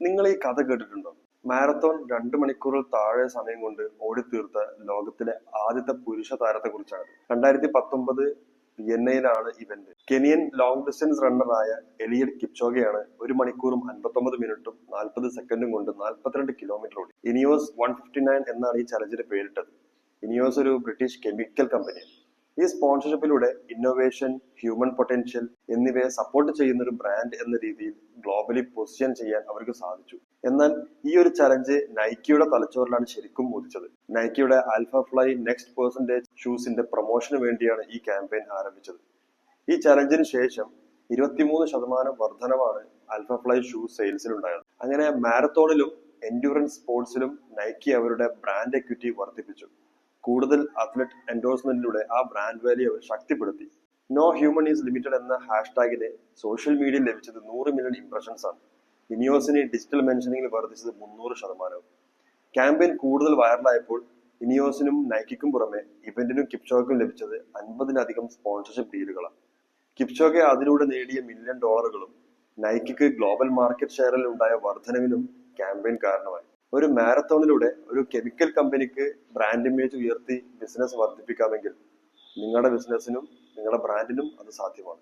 നിങ്ങൾ ഈ കഥ കേട്ടിട്ടുണ്ടോ? മാരത്തോൺ രണ്ട് മണിക്കൂറിൽ താഴെ സമയം കൊണ്ട് ഓടിത്തീർത്ത ലോകത്തിലെ ആദ്യത്തെ പുരുഷ താരത്തെ കുറിച്ചാണ് രണ്ടായിരത്തി പത്തൊമ്പത് വിയന്നയിലാണ് ഇവന്റ്. കെനിയൻ ലോങ് ഡിസ്റ്റൻസ് റണ്ണറായ എലിയഡ് കിപ്ചോഗയാണ് ഒരു മണിക്കൂറും അൻപത്തൊമ്പത് മിനിറ്റും നാൽപ്പത് സെക്കൻഡും കൊണ്ട് നാൽപ്പത്തിരണ്ട് കിലോമീറ്റർ ഓടി. ഇനിയോസ് വൺ ഫിഫ്റ്റി നയൻ എന്നാണ് ഈ ചലഞ്ചിന് പേരിട്ടത്. ഇനിയോസ് ഒരു ബ്രിട്ടീഷ് കെമിക്കൽ കമ്പനിയാണ്. ഈ സ്പോൺസർഷിപ്പിലൂടെ ഇന്നോവേഷൻ ഹ്യൂമൻ പൊട്ടൻഷ്യൽ എന്നിവയെ സപ്പോർട്ട് ചെയ്യുന്ന ഒരു ബ്രാൻഡ് എന്ന രീതിയിൽ ഗ്ലോബലി പൊസിഷൻ ചെയ്യാൻ അവർക്ക് സാധിച്ചു. എന്നാൽ ഈ ഒരു ചലഞ്ച് നൈക്കിയുടെ തലച്ചോറിലാണ് ശരിക്കും ഉദിച്ചത് നൈക്കിയുടെ ആൽഫ ഫ്ലൈ നെക്സ്റ്റ് പേഴ്സന്റേജ് ഷൂസിന്റെ പ്രൊമോഷന് വേണ്ടിയാണ് ഈ ക്യാമ്പയിൻ ആരംഭിച്ചത്. ഈ ചലഞ്ചിന് ശേഷം ഇരുപത്തിമൂന്ന് ശതമാനം വർധനമാണ് ആൽഫ ഫ്ലൈ ഷൂ സെയിൽസിൽ ഉണ്ടായത്. അങ്ങനെ മാരത്തോണിലും എൻഡ്യൂറൻസ് സ്പോർട്സിലും നൈക്കി അവരുടെ ബ്രാൻഡ് എക്വിറ്റി വർദ്ധിപ്പിച്ചു. അത്ലറ്റ് എൻഡോഴ്സ്മെന്റിലൂടെ ആ ബ്രാൻഡ് വാല്യൂ അവർ ശക്തിപ്പെടുത്തി. നോ ഹ്യൂമൻ ഈസ് ലിമിറ്റഡ് എന്ന ഹാഷ്ടാഗിന് സോഷ്യൽ മീഡിയയിൽ ലഭിച്ചത് നൂറ് മില്യൺ ഇംപ്രഷൻസ് ആണ്. ഇനിയോസിന് ഡിജിറ്റൽ മെൻഷനിങ്ങിൽ വർദ്ധിച്ചത് മുന്നൂറ് ശതമാനവും. ക്യാമ്പയിൻ കൂടുതൽ വൈറലായപ്പോൾ ഇനിയോസിനും നൈക്കിക്കും പുറമെ ഇവന്റിനും കിപ്ചോക്കും ലഭിച്ചത് അൻപതിലധികം സ്പോൺസർഷിപ്പ് ഡീലുകളാണ് കിപ്ചോക്കെ അതിലൂടെ നേടിയ മില്യൺ ഡോളറുകളും നൈക്കിക്ക് ഗ്ലോബൽ മാർക്കറ്റ് ഷെയറിൽ ഉണ്ടായ വർധനവിനും ക്യാമ്പയിൻ കാരണമായി. ഒരു മാരത്തോണിലൂടെ ഒരു കെമിക്കൽ കമ്പനിക്ക് ബ്രാൻഡ് ഇമേജ് ഉയർത്തി ബിസിനസ് വർദ്ധിപ്പിക്കാമെങ്കിൽ നിങ്ങളുടെ ബിസിനസ്സിനും നിങ്ങളുടെ ബ്രാൻഡിനും അത് സാധ്യമാണ്.